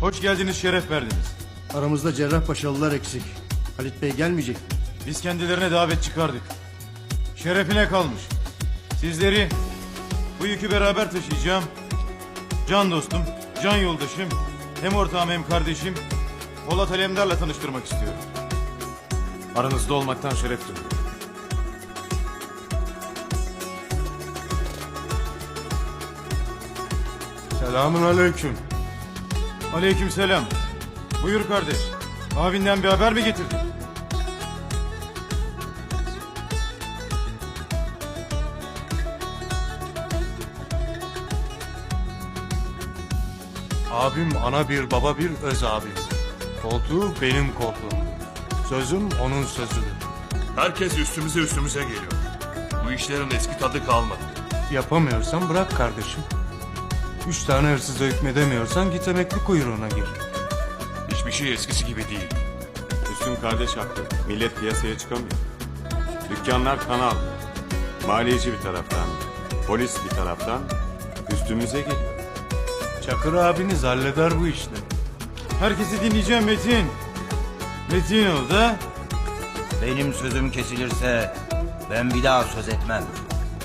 Hoş geldiniz, şeref verdiniz. Aramızda Cerrahpaşalılar eksik. Halit Bey gelmeyecek mi? Biz kendilerine davet çıkardık. Şerefine kalmış. Sizleri bu yükü beraber taşıyacağım. Can dostum, can yoldaşım, hem ortağım hem kardeşim Polat Alemdar'la tanıştırmak istiyorum. Aranızda olmaktan şeref duyuyorum. Selamun aleyküm. Aleykümselam. Buyur kardeş. Abinden bir haber mi getirdin? Abim ana bir baba bir öz abim. Koltuğu benim koltuğum. Sözüm onun sözüdür. Herkes üstümüze üstümüze geliyor. Bu işlerin eski tadı kalmadı. Yapamıyorsan bırak kardeşim. Üç tane hırsıza hükmedemiyorsan git emekli kuyruğuna gir. Hiçbir şey eskisi gibi değil. Üstün kardeş haklı. Millet piyasaya çıkamıyor. Dükkanlar kanal. Maliyeci bir taraftan, polis bir taraftan üstümüze geliyor. Çakır abiniz halleder bu işleri. Herkesi dinleyeceğim Metin. Metin ol da. Benim sözüm kesilirse ben bir daha söz etmem.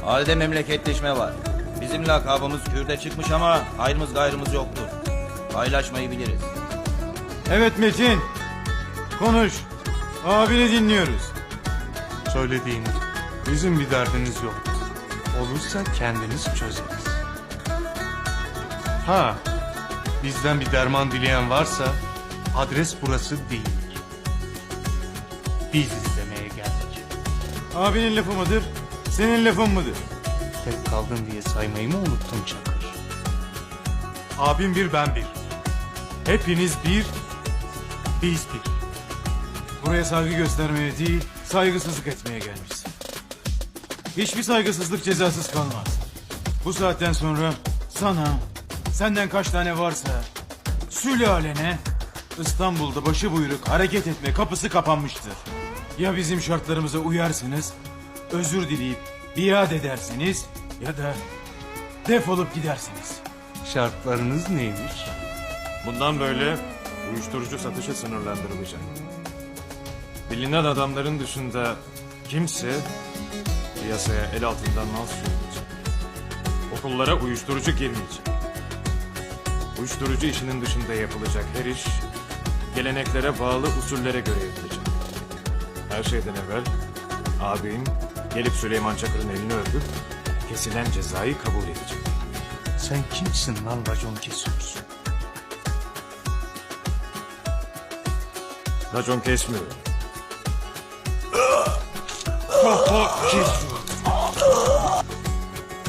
Halde memleketleşme var. Bizim lakabımız Kürde çıkmış ama hayrımız gayrımız yoktur. Paylaşmayı biliriz. Evet Metin. Konuş. Abini dinliyoruz. Söylediğiniz. Bizim bir derdiniz yok. Olursa kendiniz çözeriz. Ha, bizden bir derman dileyen varsa adres burası değildir. Biz istemeye geldik. Abinin lafı mıdır? Senin lafın mıdır? Tek kaldın diye saymayı mı unuttun Çakır? Abim bir ben bir. Hepiniz bir, biz bir. Buraya saygı göstermeye değil, saygısızlık etmeye gelmişsin. Hiçbir saygısızlık cezasız kalmaz. Bu saatten sonra sana, senden kaç tane varsa, sülalene İstanbul'da başı buyruk hareket etme kapısı kapanmıştır. Ya bizim şartlarımıza uyarsınız, özür dileyip biat edersiniz ya da defolup gidersiniz. Şartlarınız neymiş? Bundan böyle uyuşturucu satışı sınırlandırılacak. Bilinen adamların dışında kimse piyasaya el altından mal sürmeyecek. Okullara uyuşturucu girmeyecek. Uyuşturucu işinin dışında yapılacak her iş geleneklere bağlı usullere göre yapılacak. Her şeyden evvel abim gelip Süleyman Çakır'ın elini öpüp kesilen cezayı kabul edecek. Sen kimsin lan racon kesiyorsun? Racon kesmiyor.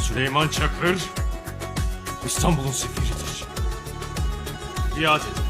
Süleyman Çakır İstanbul'un sefiridir. Biat edin.